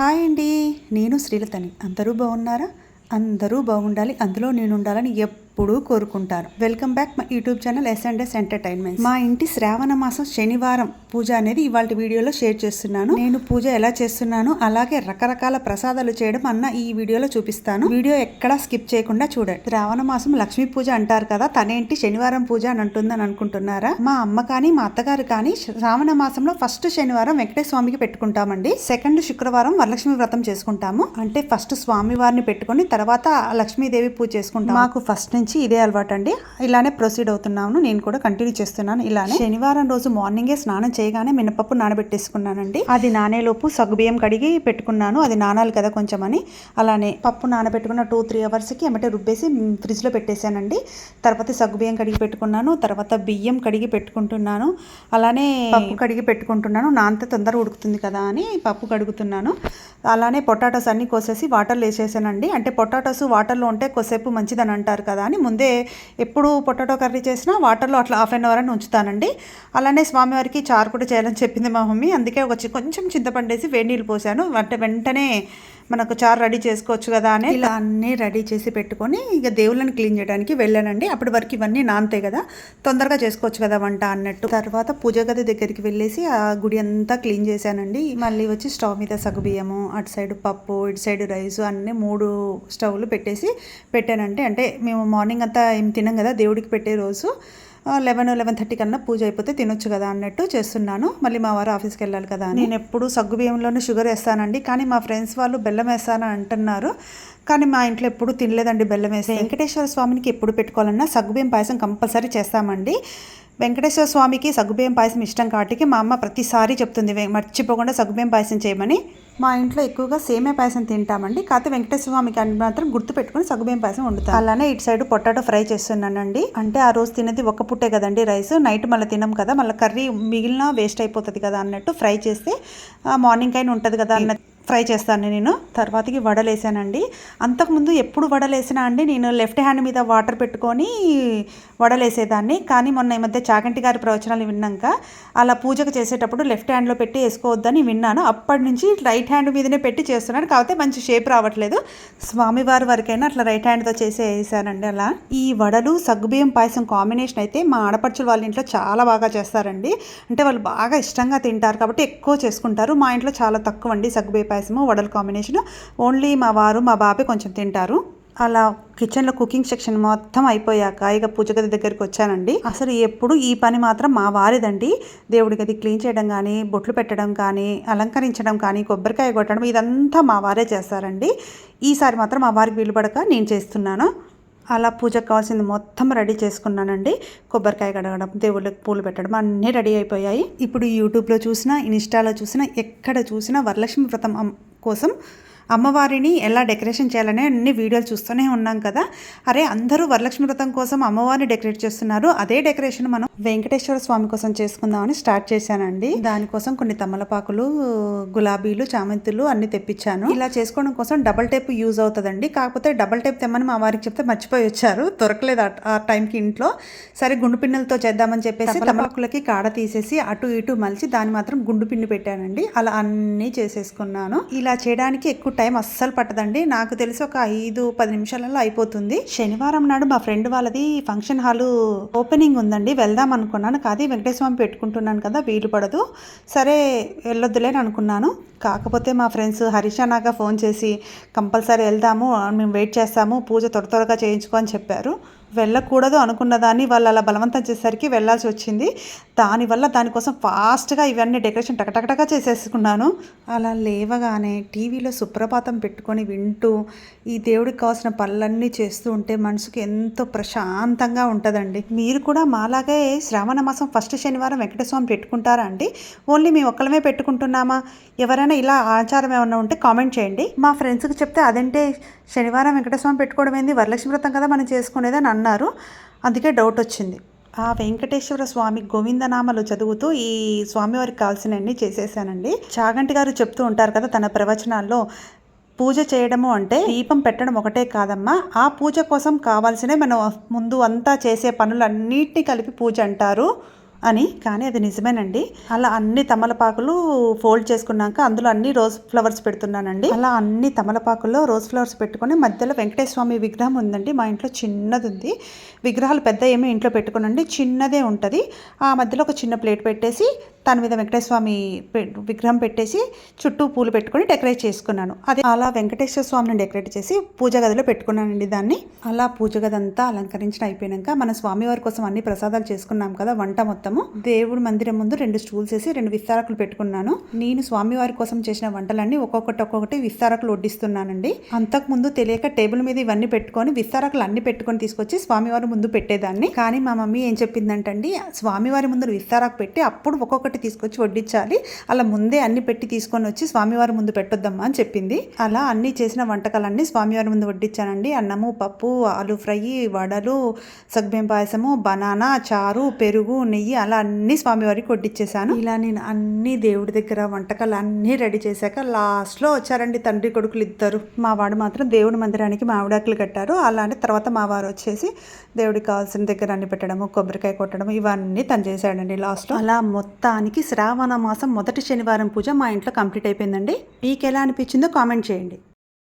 Hi అండి నేను శ్రీలతని. అందరూ బాగున్నారా? అందరూ బాగుండాలి. అందులో నేను ఉండాలని ఎప్పుడు కోరుకుంటారు. వెల్కమ్ బ్యాక్ మా YouTube channel S and S entertainment మా ఇంటి శ్రావణ మాసం శనివారం పూజ అనేది ఇవాళ వీడియోలో షేర్ చేస్తున్నాను. నేను పూజ ఎలా చేస్తున్నాను అలాగే రకరకాల ప్రసాదాలు చేయడం అన్న ఈ వీడియోలో చూపిస్తాను. వీడియో ఎక్కడా స్కిప్ చేయకుండా చూడండి. శ్రావణ మాసం లక్ష్మీ పూజ అంటారు కదా తనేంటి శనివారం పూజ అని అంటుందని అనుకుంటున్నారా? మా అమ్మ కానీ మా అత్తగారు కానీ శ్రావణ మాసంలో ఫస్ట్ శనివారం వెంకటేశ్వర స్వామికి పెట్టుకుంటామండి. సెకండ్ శుక్రవారం వరలక్ష్మి వ్రతం చేసుకుంటాము. అంటే ఫస్ట్ స్వామి వారిని పెట్టుకొని తర్వాత లక్ష్మీదేవి పూజ చేసుకుంటాం మాకు ఫస్ట్ నుంచి ఇదే అలవాటు అండి ఇలానే ప్రొసీడ్ అవుతున్నాను. నేను కూడా కంటిన్యూ చేస్తున్నాను ఇలానే. శనివారం రోజు మార్నింగే స్నానం చేయగానే మినపప్పు నానబెట్టేసుకున్నానండి. అది నానేలోపు సగ్గుబియ్యం కడిగి పెట్టుకున్నాను. అది నానాలి కదా కొంచెం అని అలానే పప్పు నానబెట్టుకున్న టూ త్రీ అవర్స్కి ఎమ్మటే రుబ్బేసి ఫ్రిడ్జ్లో పెట్టేశానండి. తర్వాత సగ్గుబియ్యం కడిగి పెట్టుకున్నాను. తర్వాత బియ్యం కడిగి పెట్టుకుంటున్నాను. అలానే పప్పు కడిగి పెట్టుకుంటున్నాను. నాంత తొందరగా ఉడుకుతుంది కదా అని పప్పు కడుగుతున్నాను. అలానే పొటాటోస్ అన్ని కోసేసి వాటర్లో వేసేసానండి. అంటే పొటాటోస్ వాటర్లో ఉంటే కొసేపు మంచిదని అంటారు కదా అని ముందే ఎప్పుడు పొటాటో కర్రీ చేసినా వాటర్లో అట్లా హాఫ్ అన్ అవర్ అని ఉంచుతానండి. అలానే స్వామివారికి చారు కూడా చేయాలని చెప్పింది మా మమ్మీ. అందుకే ఒక కొంచెం చింతపండు వేసి వేడి నీళ్ళు పోసాను. అంటే వెంటనే మనకు చారు రెడీ చేసుకోవచ్చు కదా అని ఇలా అన్నీ రెడీ చేసి పెట్టుకొని ఇక దేవుళ్ళని క్లీన్ చేయడానికి వెళ్ళానండి. అప్పటి వరకు ఇవన్నీ నాంతే కదా. తొందరగా చేసుకోవచ్చు కదా వంట అన్నట్టు. తర్వాత పూజ గది దగ్గరికి వెళ్ళేసి ఆ గుడి అంతా క్లీన్ చేశానండి. మళ్ళీ వచ్చి స్టవ్ మీద సగుబియ్యము అటు సైడ్ పప్పు ఇటు సైడ్ రైస్ అన్నీ మూడు స్టవ్లు పెట్టేసి పెట్టానంటే అంటే మేము మార్నింగ్ అంతా ఏం తినం కదా దేవుడికి పెట్టే రోజు. లెవెన్ లెవెన్ థర్టీ కన్నా పూజ అయిపోతే తినొచ్చు కదా అన్నట్టు చేస్తున్నాను. మళ్ళీ మా వారు ఆఫీస్కి వెళ్ళాలి కదా నేను ఎప్పుడు సగ్గు బియ్యంలోనే షుగర్ వేస్తానండి. కానీ మా ఫ్రెండ్స్ వాళ్ళు బెల్లం వేస్తానని అంటున్నారు. కానీ మా ఇంట్లో ఎప్పుడు తినలేదండి బెల్లం వేసి వెంకటేశ్వర స్వామికి ఎప్పుడు పెట్టుకోవాలన్నా సగ్గుబియ్యం పాయసం కంపల్సరీ చేస్తామండి. వెంకటేశ్వర స్వామికి సగ్గుబియ్యం పాయసం ఇష్టం కాబట్టి మా అమ్మ ప్రతిసారి చెప్తుంది. మర్చిపోకుండా సగ్గుబియ్యం పాయసం చేయమని. మా ఇంట్లో ఎక్కువగా సేమే పాయసం తింటామండి. కాకపోతే వెంకటేశ్వర స్వామికి అని మాత్రం గుర్తు పెట్టుకుని సగ్గుబియ్యం పాయసం వండుతాం. అలానే ఇటు సైడ్ పొటాటో ఫ్రై చేస్తున్నానండి. అంటే ఆ రోజు తినేది ఒక్క పుట్టే కదండి రైస్. నైట్ మళ్ళీ తినం కదా. మళ్ళీ కర్రీ మిగిలిన వేస్ట్ అయిపోతుంది కదా అన్నట్టు ఫ్రై చేస్తే మార్నింగ్ అయినా ఉంటుంది కదా అన్న ఫ్రై చేస్తాను నేను. తర్వాతకి వడలు వేసానండి అంతకుముందు ఎప్పుడు వడలు వేసినా అండి నేను లెఫ్ట్ హ్యాండ్ మీద వాటర్ పెట్టుకొని వడలు వేసేదాన్ని కానీ మొన్న ఈ మధ్య చాగంటి గారి ప్రవచనాలు విన్నాక అలా పూజకు చేసేటప్పుడు లెఫ్ట్ హ్యాండ్లో పెట్టి వేసుకోవద్దని విన్నాను. అప్పటి నుంచి రైట్ హ్యాండ్ మీదనే పెట్టి చేస్తున్నాను. కాకపోతే మంచి షేప్ రావట్లేదు. స్వామివారి వరకైనా అట్లా రైట్ హ్యాండ్తో చేసి వేసానండి అలా. ఈ వడలు సగ్గుబియ్యం పాయసం కాంబినేషన్ అయితే మా ఆడపడుచులు వాళ్ళ ఇంట్లో చాలా బాగా చేస్తారండి. అంటే వాళ్ళు బాగా ఇష్టంగా తింటారు కాబట్టి ఎక్కువ చేసుకుంటారు. మా ఇంట్లో చాలా తక్కువ అండి సగ్గుబియ్యం పాయసము వడల కాంబినేషన్ ఓన్లీ మా వారు మా బాబే కొంచెం తింటారు. అలా కిచెన్లో కుకింగ్ సెక్షన్ మొత్తం అయిపోయాక ఇక పూజ గది దగ్గరికి వచ్చానండి. అసలు ఎప్పుడు ఈ పని మాత్రం మా వారిదండి. దేవుడి గది క్లీన్ చేయడం కానీ బొట్లు పెట్టడం కానీ అలంకరించడం కానీ కొబ్బరికాయ కొట్టడం ఇదంతా మా వారే చేస్తారండి. ఈసారి మాత్రం మా వారికి వీలు పడక నేను చేస్తున్నాను. అలా పూజకు కావాల్సింది మొత్తం రెడీ చేసుకున్నానండి. కొబ్బరికాయ కడగడం దేవుళ్ళకి పూలు పెట్టడం అన్నీ రెడీ అయిపోయాయి. ఇప్పుడు యూట్యూబ్లో చూసినా ఇన్స్టాలో చూసినా ఎక్కడ చూసినా వరలక్ష్మి వ్రతం కోసం అమ్మవారిని ఎలా డెకరేషన్ చేయాలనే అన్ని వీడియోలు చూస్తూనే ఉన్నాం కదా. అరే అందరూ వరలక్ష్మి వ్రతం కోసం అమ్మవారిని డెకరేట్ చేస్తున్నారు. అదే డెకరేషన్ మనం వెంకటేశ్వర స్వామి కోసం చేసుకుందామని స్టార్ట్ చేశానండి. దానికోసం కొన్ని తమలపాకులు గులాబీలు చామంతులు అన్ని తెప్పించాను. ఇలా చేసుకోవడం కోసం డబల్ టేప్ యూజ్ అవుతుందండి. కాకపోతే డబల్ టేప్ తెమ్మని మా వారికి చెప్తే మర్చిపోయి వచ్చారు. దొరకలేదు ఆ- టైంకి ఇంట్లో. సరే గుండు పిన్నెలతో చేద్దామని చెప్పేసి తమలపాకులకి కాడ తీసేసి అటు ఇటు మలిచి దాన్ని మాత్రం గుండు పిండి పెట్టానండి. అలా అన్నీ చేసేసుకున్నాను. ఇలా చేయడానికి ఎక్కువ టైం అస్సలు పట్టదండి. నాకు తెలిసి ఒక ఐదు పది నిమిషాలలో అయిపోతుంది. శనివారం నాడు మా ఫ్రెండ్ వాళ్ళది ఫంక్షన్ హాల్ ఓపెనింగ్ ఉందండి. వెళ్దాం అనుకున్నాను. కాదు వెంకటేశ్వరం పెట్టుకుంటున్నాను కదా వీలు పడదు. సరే వెళ్ళొద్దులేని అనుకున్నాను. కాకపోతే మా ఫ్రెండ్స్ హరీషా నాగా ఫోన్ చేసి కంపల్సరీ వెళ్దాము మేము వెయిట్ చేస్తాము పూజ త్వర త్వరగా చేయించుకో అని చెప్పారు. వెళ్ళకూడదు అనుకున్న దాన్ని వాళ్ళు అలా బలవంతం చేసేసరికి వెళ్ళాల్సి వచ్చింది. దానివల్ల దానికోసం ఫాస్ట్గా ఇవన్నీ డెకరేషన్ టకటకటగా చేసేసుకున్నాను. అలా లేవగానే టీవీలో సుప్రభాతం పెట్టుకొని వింటూ ఈ దేవుడికి కావాల్సిన పనులన్నీ చేస్తూ ఉంటే మనసుకి ఎంతో ప్రశాంతంగా ఉంటుందండి. మీరు కూడా మాలాగే శ్రావణ మాసం ఫస్ట్ శనివారం వెంకటస్వామి పెట్టుకుంటారా అండి? ఓన్లీ మేము ఒక్కలమే పెట్టుకుంటున్నామా? ఎవరైనా ఇలా ఆచారం ఏమైనా ఉంటే కామెంట్ చేయండి. మా ఫ్రెండ్స్కి చెప్తే అదంటే శనివారం వెంకటస్వామి పెట్టుకోవడం ఏంది? వరలక్ష్మి వ్రతం కదా మనం చేసుకునేది అని అన్నారు. అందుకే డౌట్ వచ్చింది. ఆ వెంకటేశ్వర స్వామి గోవిందనామలు చదువుతూ ఈ స్వామివారికి కావాల్సినవన్నీ చేసేసానండి. చాగంటి గారు చెప్తూ ఉంటారు కదా తన ప్రవచనాల్లో పూజ చేయడము అంటే దీపం పెట్టడం ఒకటే కాదమ్మా. ఆ పూజ కోసం కావాల్సినవి మనం ముందు అంతా చేసే పనులన్నిటిని కలిపి పూజ అంటారు అని. కానీ అది నిజమేనండి. అలా అన్ని తమలపాకులు ఫోల్డ్ చేసుకున్నాక అందులో అన్ని రోజ్ ఫ్లవర్స్ పెడుతున్నానండి. అలా అన్ని తమలపాకుల్లో రోజ్ ఫ్లవర్స్ పెట్టుకొని మధ్యలో వెంకటేశ్వర స్వామి విగ్రహం ఉందండి. మా ఇంట్లో చిన్నది ఉంది విగ్రహాలు పెద్ద ఏమీ ఇంట్లో పెట్టుకునండి. చిన్నదే ఉంటుంది. ఆ మధ్యలో ఒక చిన్న ప్లేట్ పెట్టేసి దాని మీద వెంకటేశ్వమి పె- విగ్రహం పెట్టేసి చుట్టూ పూలు పెట్టుకొని డెకరేట్ చేసుకున్నాను. అది అలా వెంకటేశ్వర స్వామిని డెకరేట్ చేసి పూజ గదిలో పెట్టుకున్నానండి దాన్ని. అలా పూజ గది అంతా అలంకరించిన అయిపోయాక మన స్వామివారి కోసం అన్ని ప్రసాదాలు చేసుకున్నాం కదా వంట మొత్తము. దేవుడి మందిరం ముందు రెండు స్టూల్స్ వేసి రెండు విస్తారకులు పెట్టుకున్నాను. నేను స్వామివారి కోసం చేసిన వంటలన్నీ ఒక్కొక్కటి ఒక్కొక్కటి విస్తారకులు వడ్డిస్తున్నానండి. అంతకు ముందు తెలియక టేబుల్ మీద ఇవన్నీ పెట్టుకొని విస్తారకులు అన్ని పెట్టుకొని తీసుకొచ్చి స్వామివారి ముందు పెట్టేదాన్ని. కానీ మా మమ్మీ ఏం చెప్పిందంటండి స్వామివారి ముందు విస్తారాకు పెట్టి అప్పుడు ఒక్కొక్కటి తీసుకొచ్చి వడ్డించాలి. అలా ముందే అన్ని పెట్టి తీసుకొని వచ్చి స్వామివారి ముందు పెట్టొద్దమ్మా అని చెప్పింది. అలా అన్ని చేసిన వంటకాలన్నీ స్వామివారి ముందు వడ్డించానండి. అన్నము పప్పు ఆలు ఫ్రై వడలు సగ్బేం పాయసము బనానా చారు పెరుగు నెయ్యి అలా అన్ని స్వామివారికి వడ్డించేసాను ఇలా నేను అన్ని దేవుడి దగ్గర వంటకాలు అన్నీ రెడీ చేశాక లాస్ట్లో వచ్చారండి తండ్రి కొడుకులు ఇద్దరు. మా వాడు మాత్రం దేవుడి మందిరానికి మామిడాకులు కట్టారు. అలానే తర్వాత మా వారు వచ్చేసి దేవుడికి కావాల్సిన దగ్గర అన్ని పెట్టడము కొబ్బరికాయ కొట్టడం ఇవన్నీ తను చేశాడండి లాస్ట్లో. అలా మొత్తం మొత్తానికి శ్రావణ మాసం మొదటి శనివారం పూజ మా ఇంట్లో కంప్లీట్ అయిపోయిందండి. మీకు ఎలా అనిపించిందో కామెంట్ చేయండి.